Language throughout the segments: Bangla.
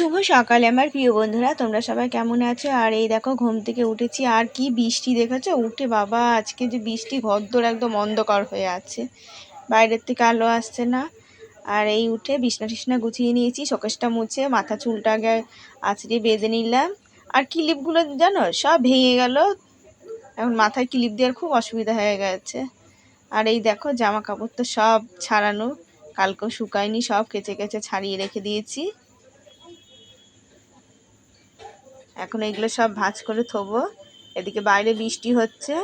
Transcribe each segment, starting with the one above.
শুভ সকালে, আমার প্রিয় বন্ধুরা। তোমরা সবাই কেমন আছো? আর এই দেখো, ঘুম থেকে উঠেছি। আর কি বৃষ্টি দেখেছ? উঠে বাবা, আজকে যে বৃষ্টি ঘরদোর একদম অন্ধকার হয়ে আছে। বাইরের থেকে আলো আসছে না। আর এই উঠে বিছনা টিছনা গুছিয়ে নিয়েছি শোকেশটা মুছে, মাথা চুলটা আগে আছড়ে বেঁধে নিলাম। আর ক্লিপগুলো জানো? সব ভেঙে গেল। এখন মাথায় ক্লিপ দেওয়ার খুব অসুবিধা হয়ে গেছে। আর এই দেখো জামা কাপড় তো সব ছাড়ানো। কালকেও শুকায়নি, সব কেচে কেচে ছাড়িয়ে রেখে দিয়েছি। এখন এগুলো সব ভাঁজ করে থবো। এদিকে বাইরে বৃষ্টি হচ্ছে।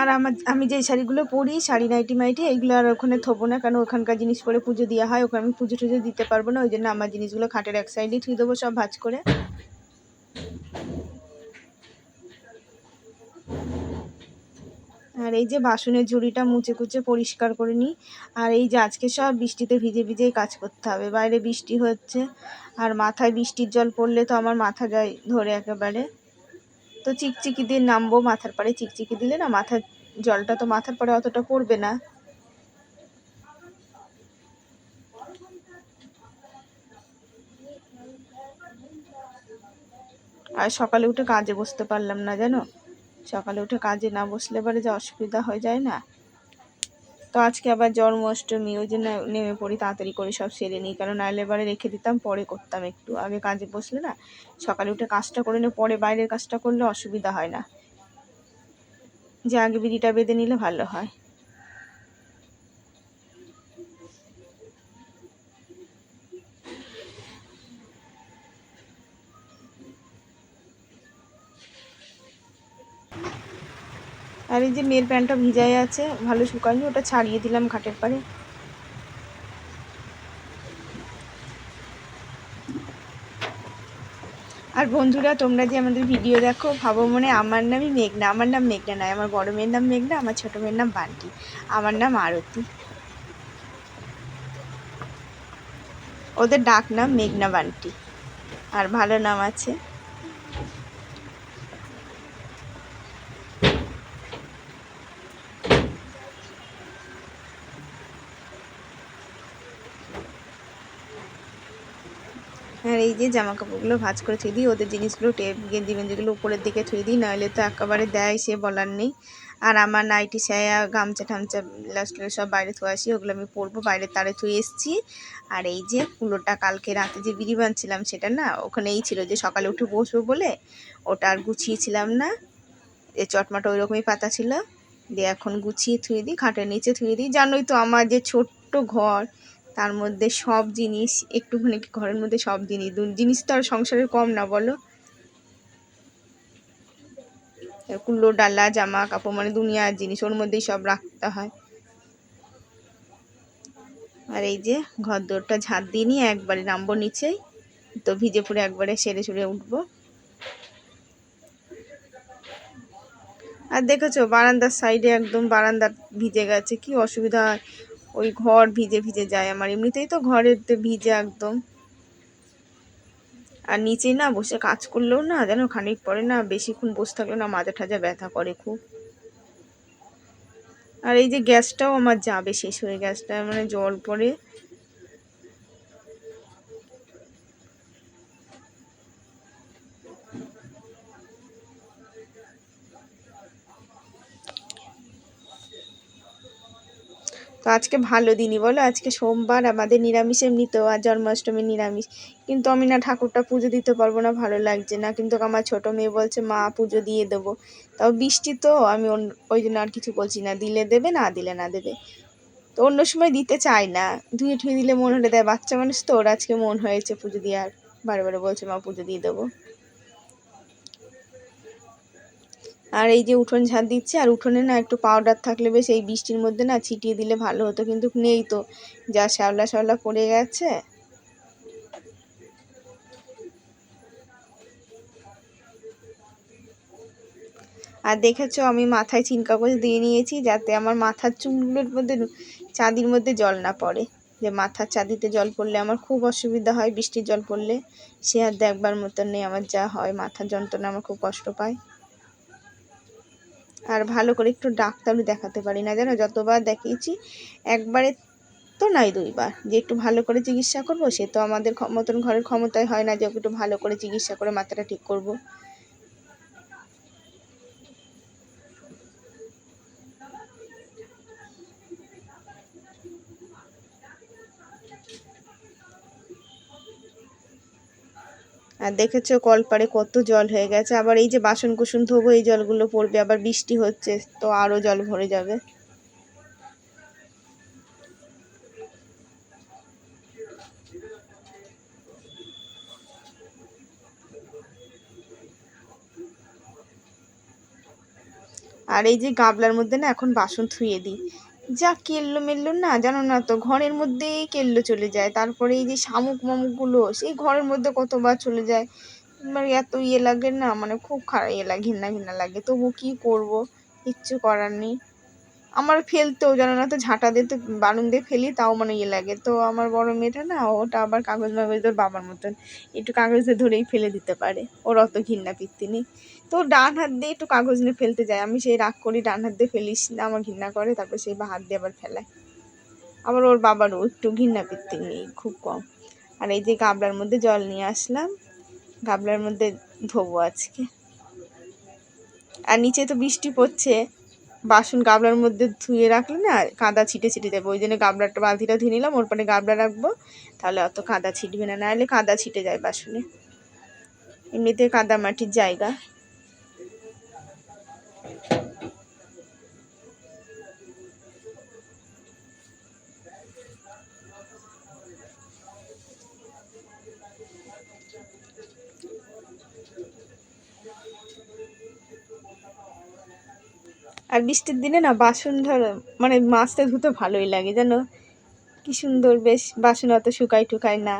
আর আমার, আমি যেই শাড়িগুলো পরি, শাড়ি, নাইটি, মাইটি, এইগুলো আর ওখানে থবো না, কারণ ওখানকার জিনিস পরে পুজো দেওয়া হয়, ওখানে আমি পুজো টুজো দিতে পারব না ওই জন্য আমার জিনিসগুলো খাটের এক সাইডেই থুই দেবো সব ভাজ করে। আর এই যে বাসনের ঝুড়িটা মুছে কুচে পরিষ্কার করে নিই, আর এই যে আজকে সব বৃষ্টিতে ভিজে ভিজেই কাজ করতে হবে, বাইরে বৃষ্টি হচ্ছে, আর মাথায় বৃষ্টির জল পড়লে তো আমার মাথা যায় ধরে একেবারে। তো চিকচিকি দিয়ে নামবো, মাথার পাড়ে চিকচিকি দিলে না মাথার জলটা তো মাথার পাড়ে অতটা পড়বে না। আর সকালে উঠে কাজে বসতে পারলাম না জানো? সকালে উঠে কাজে না বসলে পরে যে অসুবিধা হয়ে যায় না। তো আজকে আবার জন্মাষ্টমী, ওই জন্য নেমে পড়ি, তাড়াতাড়ি করে সব সেরে নিই। কারণ নাইলে এবারে রেখে দিতাম, পরে করতাম একটু। আগে কাজে বসলে না, সকালে উঠে কাজটা করে নিয়ে পরে বাইরের কাজটা করলে অসুবিধা হয় না। যে আগে বিড়িটা বেঁধে নিলে ভালো হয়। আর এই যে মেয়ের প্যান্টটা ভিজাই আছে, ভালো শুকায়নি, ওটা ছাড়িয়ে দিলাম ঘাটের পাড়ে। আর বন্ধুরা, তোমরা যে আমাদের ভিডিও দেখো, ভাবো মনে আমার নামই মেঘনা, আমার নাম মেঘনা নয়, আমার বড় মেয়ের নাম মেঘনা, আমার ছোট মেয়ের নাম বান্টি, আমার নাম আরতি। ওদের ডাক নাম মেঘনা বান্টি, আর ভালো নাম আছে আর এই যে জামা কাপড়গুলো ভাজ করে থুই দিই, ওদের জিনিসগুলো টেপ, গেঞ্জি মেঞ্জিগুলো উপরের দিকে থুই দিই, নাহলে তো একেবারে দেয় সে বলার নেই। আর আমার নাইটি সায়া, গামছা ঠামচা লাস্ট সব বাইরে থুয়ে আসি, ওগুলো আমি পরবো বাইরে তারে থুয়ে এসেছি। আর এই যে কুলোটা কালকে রাতে যে বিড়ি বানছিলাম, সেটা না ওখানেই ছিল যে সকালে উঠে বসবো বলে, ওটা আর গুছিয়েছিলাম না। এ চটমাটা ওই রকমই পাতা ছিল। দিয়ে এখন গুছিয়ে থুয়ে দিই, খাটের নিচে থুয়ে দিই। জানোই তো আমার যে ছোট্ট ঘর তার মধ্যে সব জিনিস, একটুখানি ঘরের মধ্যে সব জিনিস জিনিস তো আর সংসারের কম না বলো? কুল্লো ডালা, জামা, কাপড় মানে দুনিয়ার জিনিস, ওর মধ্যেই সব রাখতে হয়। আর এই যে ঘর দৌড়টা ঝাঁট দিয়ে নিয়ে একবারে নামবো নিচেই, তো ভিজে পুরে একবারে সেরে সেরে উঠবো। আর দেখেছ, বারান্দার সাইডে একদম বারান্দা ভিজে গেছে, কি অসুবিধা হয়। ওই ঘর ভিজে ভিজে যায় আমার। এমনিতেই তো ঘরের ভিজে একদম। আর নিচে না বসে কাজ করলেও না যেন খানিক পরে না বেশিক্ষণ বসে থাকলে না মাজা ঠাজা ব্যথা করে খুব। আর এই যে গ্যাসটাও আমার যাবে, শেষ হয়ে গ্যাসটা মানে জল পড়ে তো আজকে ভালো দিনই, বলো? আজকে সোমবার, আমাদের নিরামিষ এমনিতেও আর জন্মাষ্টমী নিরামিষ। কিন্তু আমি না ঠাকুরটা পুজো দিতে পারব না, ভালো লাগছে না। কিন্তু আমার ছোট মেয়ে বলছে, মা, পুজো দিয়ে দেবো। তাও বৃষ্টি তো, আমি ওই জন্য আর কিছু বলছি না। দিলে দেবে, না দিলে না দেবে। তো অন্য সময় দিতে চাই না। ধুয়ে ঠুয়ে দিলে মন হলে দেয়। বাচ্চা মানুষ তো, ওর আজকে মন হয়েছে পুজো দিয়ে আর বারে বারে বলছে, মা, পুজো দিয়ে দেবো। আর এই যে উঠোন ঝাঁট দিচ্ছে, আর উঠোনে না একটু পাউডার থাকলে বেশ এই বৃষ্টির মধ্যে না ছিটিয়ে দিলে ভালো হতো, কিন্তু নেই তো। যা শ্যাওলা শ্যাওলা পড়ে গেছে। আর দেখেছ, আমি মাথায় চিন কাগজ দিয়ে নিয়েছি যাতে আমার মাথার চুলের মধ্যে, চাঁদির মধ্যে জল না পড়ে। যে মাথার চাঁদিতে জল পড়লে আমার খুব অসুবিধা হয়, বৃষ্টির জল পড়লে। সে আর দেখবার মতন নেই, আমার যা হয়, মাথার যন্ত্রণা আমার খুব কষ্ট পায়। আর ভালো করে একটু ডাক্তারও দেখাতে পারি না যেন যতবার দেখিয়েছি, একবারে তো নাই দুইবার। যে একটু ভালো করে চিকিৎসা করব, সে তো আমাদের মতন ঘরের ক্ষমতায় হয় না যে একটু ভালো করে চিকিৎসা করে মাথাটা ঠিক করব। আর দেখেছ কলপাড়ে কত জল হয়ে গেছে। আবার এই যে বাসন কুসুন ধোবো, এই জলগুলো পড়বে, আবার বৃষ্টি হচ্ছে, তো আরও জল ভরে যাবে। আর এই যে গাবলার মধ্যে না এখন বাসন ধুয়ে দিই। যা কেল্লো মেল্লো না, জানো না তো? ঘরের মধ্যেই কেল্লো চলে যায়। তারপরে এই যে শামুক মামুকগুলো, সেই ঘরের মধ্যে কতবার চলে যায়? মানে এত ইয়ে লাগে না মানে খুব খারাপ ইয়ে লাগে ঘৃণা ঘৃণা লাগে। তবু কী করব? কিচ্ছু করার নেই। আমার ফেলতেও জানো না তো, ঝাঁটা দিয়ে তো বারুন দিয়ে ফেলি, তাও মানে ইয়ে লাগে। তো আমার বড় মেয়েটা না, ওটা আবার কাগজ মাগজ ওর বাবার মতন, একটু কাগজে ধরেই ফেলে দিতে পারে, ওর অত ঘৃণা পিত্তি নেই। তো ডান হাত দিয়ে একটু কাগজ নিয়ে ফেলতে যায়, আমি সেই রাগ করি ডান হাত দিয়ে ফেলিস না, আমার ঘৃণা করে, তারপর সেই বা হাত দিয়ে আবার ফেলায়। আবার ওর বাবারও একটু ঘৃণা পিত্তি নেই, খুব কম। আর এই যে গাবলার মধ্যে জল নিয়ে আসলাম, গাবলার মধ্যে ধোবো আজকে। আর নিচে তো বৃষ্টি পড়ছে বাসন গাবলার মধ্যে ধুয়ে রাখলে না কাদা ছিটে ছিটে যাবে। ওই জন্য গাবলাটা বালতিটা ধুয়ে নিলাম, ওর পরে গাবলা রাখব, তাহলে অত কাদা ছিটবে না। নাহলে কাদা ছিটে যায় বাসনে। এমনিতে কাদা মাটির জায়গা। আর বৃষ্টির দিনে না বাসন ধর মানে মাজতে ধুতে ভালোই লাগে যেন কি সুন্দর, বেশ বাসন অত শুকাই টুকায় না।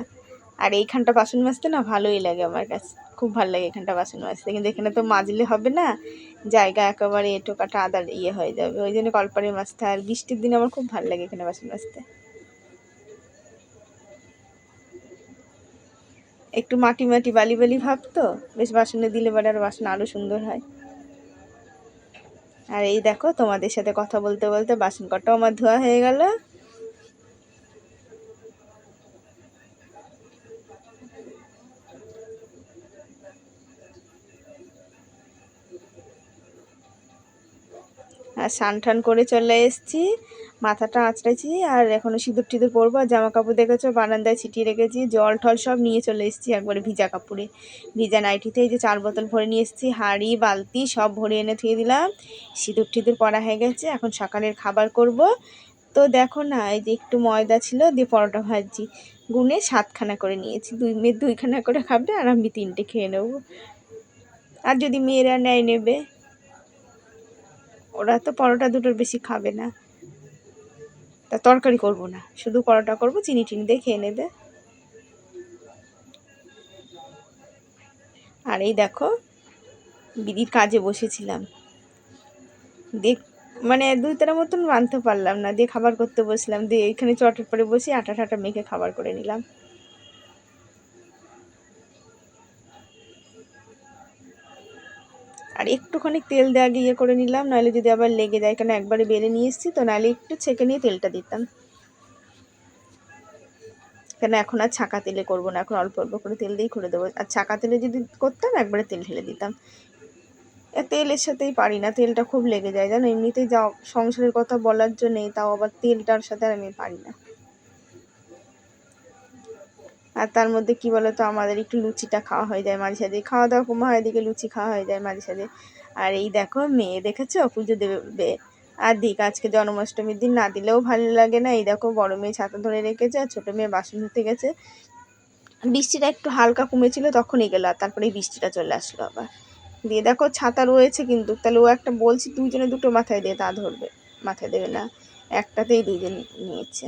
আর এইখানটা বাসন মাজতে না ভালোই লাগে আমার কাছে। খুব ভালো লাগে এখানটা বাসন মাজতে। কিন্তু এখানে তো মাজলে হবে না, জায়গা একেবারে এটো কাটা আদার ইয়ে হয়ে যাবে। ওই জন্য কলপারে মাজতে। আর বৃষ্টির দিনে আমার খুব ভালো লাগে এখানে বাসন মাজতে। একটু মাটি মাটি বালি বালি ভাব তো, বেশ বাসনে দিলে পরে আর বাসন আরও সুন্দর হয়। আর এই দেখো, তোমাদের সাথে কথা বলতে বলতে বাসন কটাও আমার ধোয়া হয়ে গেল। আর স্নান করে চলে এসেছি। মাথাটা আঁচড়েছি আর এখনও সিঁদুর টিঁদুর পরবো আর জামা কাপড় দেখেছ, বারান্দায় ছিটিয়ে রেখেছি, জল টল সব নিয়ে চলে এসেছি একবারে ভিজা কাপড়ে। ভিজা নাইটিতে এই যে চার বোতল ভরে নিয়ে এসেছি, হাঁড়ি, বালতি সব ভরে এনে থুয়ে দিলাম। সিঁদুর টিঁদুর পরা হয়ে গেছে, এখন সকালের খাবার করব। তো দেখো না, এই যে একটু ময়দা ছিল, দিয়ে পরোটা ভাজছি। গুনে সাতখানা করে নিয়েছি, দুই মেয়ে দুইখানা করে খাবে আর আমি তিনটে খেয়ে নেব। আর যদি মেয়েরা নেয়, নেবে। ওরা তো পরোটা দুটোর বেশি খাবে না। তা তরকারি করব না। শুধু পরোটা করব, চিনি টিনি দিয়ে খেয়ে নেবে। আর এই দেখো, দিদির কাজে বসেছিলাম। দেখ মানে দুই তারা মতন বানতে পারলাম না, দিয়ে খাবার করতে বসলাম। দিয়ে এখানে চটের পরে বসে আটা টাটা মেখে খাবার করে নিলাম। আর একটুখানি তেল দেওয়া ইয়ে করে নিলাম, নাহলে যদি আবার লেগে যায়, কেন একবারে বেড়ে নিয়ে এসেছি তো, নাহলে একটু ছেঁকে নিয়ে তেলটা দিতাম। কেন এখন আর ছাকা তেলে করব না, এখন অল্প অল্প করে তেল দিয়েই করে দেবো। আর ছাকা তেলে যদি করতাম, একবারে তেল ঢেলে দিতাম। তেলের সাথেই পারি না, তেলটা খুব লেগে যায়, জানো? এমনিতেই যা সংসারের কথা বলার জন্যেই তাও আবার তেলটার সাথে আর আমি পারি না। আর তার মধ্যে কি বলতো, আমাদের একটু লুচিটা খাওয়া হয়ে যায় মাঝে সাঝে। খাওয়া দাওয়া কমা হয় এদিকে লুচি খাওয়া হয়ে যায় মাঝে সাঝে। আর এই দেখো, মেয়ে দেখেছ? পুজো দেবে আর দিক, আজকে জন্মাষ্টমীর দিন, না দিলেও ভালো লাগে না। এই দেখো, বড় মেয়ে ছাতা ধরে রেখেছে আর ছোটো মেয়ে বাসন ধুতে গেছে। বৃষ্টিটা একটু হালকা কমেছিল তখনই গেলো আর তারপরে বৃষ্টিটা চলে আসলো আবার। দিয়ে দেখো, ছাতা রয়েছে কিন্তু, তাহলে ও একটা বলছি, দুজনে দুটো মাথায় দিয়ে তা ধরবে, মাথায় দেবে না। একটাতেই দুজন নিয়েছে।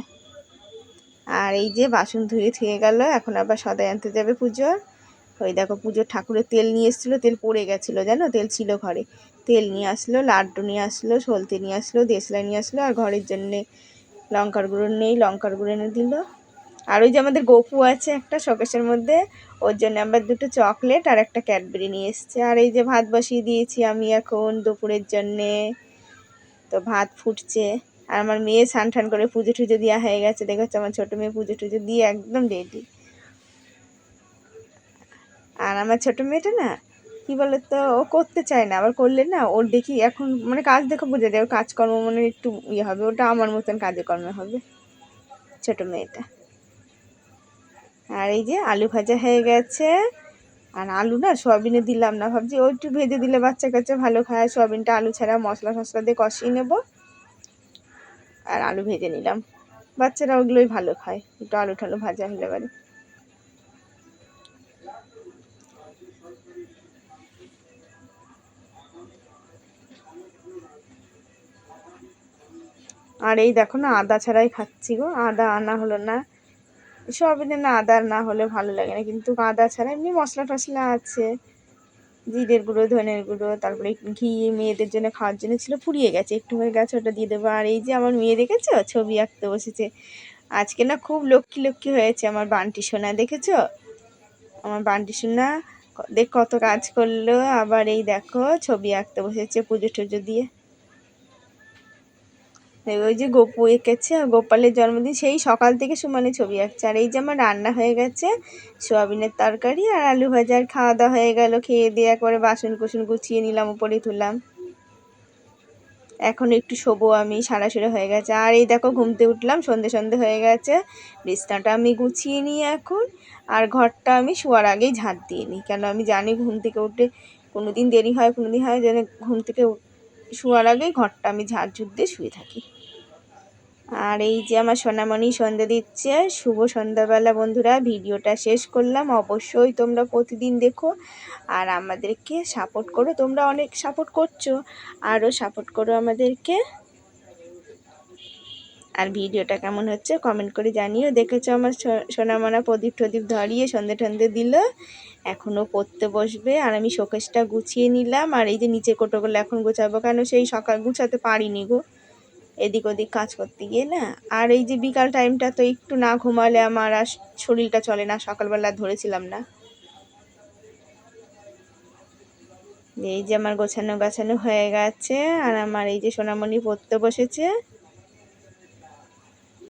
আর এই যে বাসন ধুয়ে থুয়ে গেল, এখন আবার সদাই আনতে যাবে পুজোর। ওই দেখো পুজোর ঠাকুরের তেল নিয়ে এসেছিল, তেল পড়ে গেছিল জানো? তেল ছিল ঘরে। তেল নিয়ে আসলো, লাড্ডু নিয়ে আসলো, সলতে নিয়ে আসলো, দেশলাই নিয়ে আসলো, আর ঘরের জন্যে লঙ্কার গুঁড়ো নেই, লঙ্কার গুঁড়ো এনে দিল। আর ওই যে আমাদের গপু আছে একটা শোকেশের মধ্যে, ওর জন্য আবার দুটো চকলেট আর একটা ক্যাডবেরি নিয়ে এসছে। আর এই যে ভাত বসিয়ে দিয়েছি আমি এখন দুপুরের জন্যে। তো ভাত ফুটছে। আর আমার মেয়ে স্নান টান করে পুজো টুজো দেওয়া হয়ে গেছে। দেখে হচ্ছে আমার ছোটো মেয়ে পুজো টুজো দিয়ে একদম রেডি আর আমার ছোটো মেয়েটা না, কি বলে তো ও করতে চায় না। আবার করলে না, ওর দেখি এখন মানে কাজ দেখে বোঝা যায়, ওর কাজকর্ম মানে একটু ইয়ে হবে। ওটা আমার মতন কাজে কর্মে হবে, ছোটো মেয়েটা। আর এই যে আলু ভাজা হয়ে গেছে। আর আলু না, সয়াবিনে দিলাম না, ভাবছি ওই একটু ভেজে দিলে বাচ্চা কাচ্চা ভালো খায়। সোয়াবিনটা আলু ছাড়া মশলা টশলা দিয়ে কষিয়ে নেব। আর আলু ভেজে নিলাম। বাচ্চারা ওগুলোই ভালো খায়। একটু আলু টালু ভাজা হলে পারে। আর এই দেখো না, আদা ছাড়াই খাচ্ছি গো। আদা আনা হলো না সবিনে না, আদা না হলে ভালো লাগে না। কিন্তু আদা ছাড়া এমনি মশলা টশলা আছে। জিরের গুঁড়ো, ধনের গুঁড়ো, তারপরে ঘি মেয়েদের জন্য খাওয়ার জন্য ছিল, ফুরিয়ে গেছে। একটু হয়ে গেছে, ওটা দিয়ে দেবো। আর এই যে আমার মেয়ে দেখেছ? ছবি আঁকতে বসেছে। আজকে না খুব লক্ষ্মী লক্ষ্মী হয়েছে আমার বান্টি সোনা, দেখেছ? আমার বান্টি সোনা দেখ কত কাজ করল। আবার এই দেখো, ছবি আঁকতে বসেছে পুজো টুজো দিয়ে। ওই যে গোপু এঁকেছে গোপালের জন্মদিন, সেই সকাল থেকে সুমানে ছবি আঁকছে। আর এই যে আমার রান্না হয়ে গেছে, সোয়াবিনের তরকারি আর আলু ভাজার খাওয়া দাওয়া হয়ে গেল। খেয়ে দিয়ে একবারে বাসন কুসন গুছিয়ে নিলাম, উপরে তুললাম। এখন একটু শোবো আমি, সারাসুরে হয়ে গেছে। আর এই দেখো ঘুমতে উঠলাম, সন্ধে সন্ধে হয়ে গেছে। বিছনাটা আমি গুছিয়ে নিই এখন, আর ঘরটা আমি শোয়ার আগেই ঝাঁট দিয়ে নিই। কেন আমি জানি ঘুম থেকে উঠে কোনো দিন দেরি হয় কোনো দিন হয়, যেন ঘুম থেকে শোয়ার আগে ঘরটা আমি ঝাড় ঝুট দিয়ে শুয়ে থাকি। আর এই যে আমার সোনামণি সন্ধে দিচ্ছে, শুভ সন্ধ্যাবেলা বন্ধুরা, ভিডিওটা শেষ করলাম। অবশ্যই তোমরা প্রতিদিন দেখো আর আমাদেরকে সাপোর্ট করো। তোমরা অনেক সাপোর্ট করছ। আরও সাপোর্ট করো আমাদেরকে। আর ভিডিওটা কেমন হচ্ছে কমেন্ট করে জানিও। দেখেছ আমার সোনামোনা প্রদীপ টদীপ ধরিয়ে সন্ধে টন্ধে দিল। এখনও পড়তে বসবে আর আমি শোকেসটা গুছিয়ে নিলাম। আর এই যে নিচে কোটোগুলো এখন গুছাবো কেন সেই সকাল গুছাতে পারিনি গো। এদিক ওদিক কাজ করতে গিয়ে না। আর এই যে বিকাল টাইমটা তো একটু না ঘুমালে আমার আর শরীরটা চলে না, সকালবেলা ধরেছিলাম না। এই যে আমার গোছানো গাছানো হয়ে গেছে আর আমার এই যে সোনামণি পড়তে বসেছে।